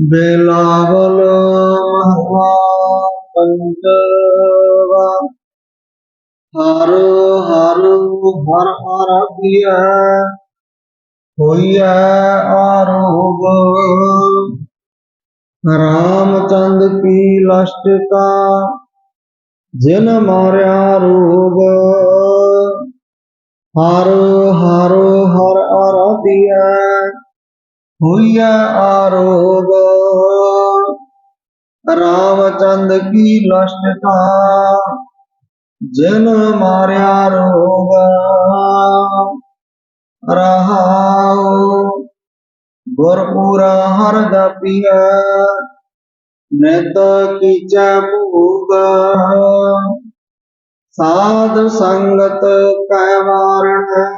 ਬੇਲਾਵਲ ਮਹਲਾ ਪੰਜਵਾ ਹਰ ਹਰ ਹਰ ਆਰਾਧਿਆ ਹੋਈਐ ਆਰੋਗ ਰਾਮ ਚੰਦ ਕੀ ਲਸ਼ਟਕਾ, ਜਿਨ ਮਾਰਿਆ ਰੋਗ ਹਰ ਹਰ ਹਰ ਹੋਈਐ ਆਰੋਗ। ਰਾਮਚੰਦ ਕੀ ਲਸ਼ਟਕਾ ਜਿਨ ਮਾਰਿਆ ਰੋਗ। ਰਹਾਉ, ਗੁਰਪੂਰਾ ਹਰ ਜਾਪੀਐ ਨਿਤ ਕੀਚੈ ਭੂਗ। ਸਾਧ ਸੰਗਤ ਕੈ ਵਾਰਣ,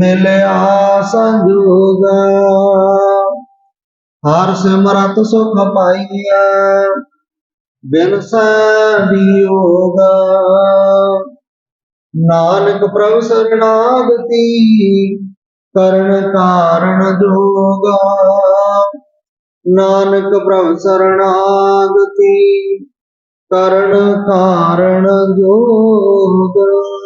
ਮਿਲਿਆ ਸੰਜੋਗ। ਹਰ ਸਿਮਰਤ ਸੁਖ ਪਾਈਆ ਬਿਨ ਵਿਯੋਗ ਨਾਨਕ ਪ੍ਰਭ ਸਰਣਾਗਤੀ ਕਰਨ ਕਾਰਨ ਜੋਗ। ਨਾਨਕ ਪ੍ਰਭ ਸਰਣਾਗਤੀ ਕਰਨ ਕਾਰਨ ਜੋਗਾ।